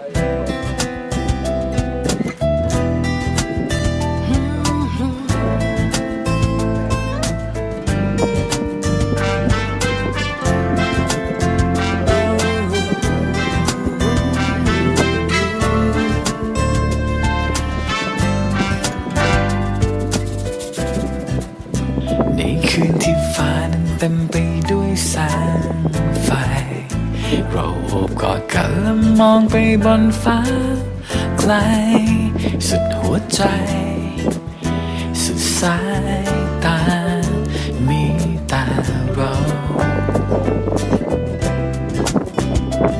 ในคืนที่ฟ้านั้นเต็มไปด้วยแสงไฟ เราโอบกอดกันและมองไปบนฟ้า ไกล สุดหัวใจ สุดสายตา มีต่เรา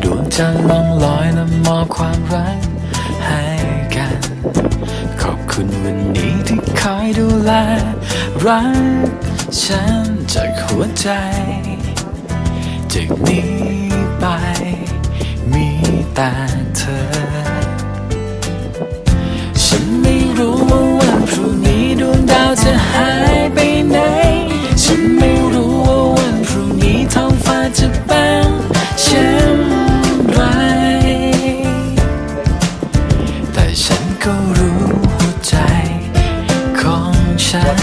ดวงจันทร์ล่องลอยและมอบความรักให้กัน ขอบคุณวันนี้ที่คอยดูแลรักฉันจากหัวใจ จากนี้ แต่เธอ ฉันไม่รู้ว่าวันพรุ่งนี้ดวงดาวจะหายไปไหน ฉันไม่รู้ว่าวันพรุ่งนี้ท้องฟ้าจะเป็นเช่นไรแต่ฉันก็รู้หัวใจของฉัน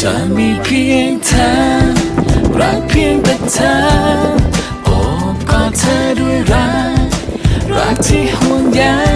จะมีเพียงเธอรักเพียงแต่เธอ Yeah.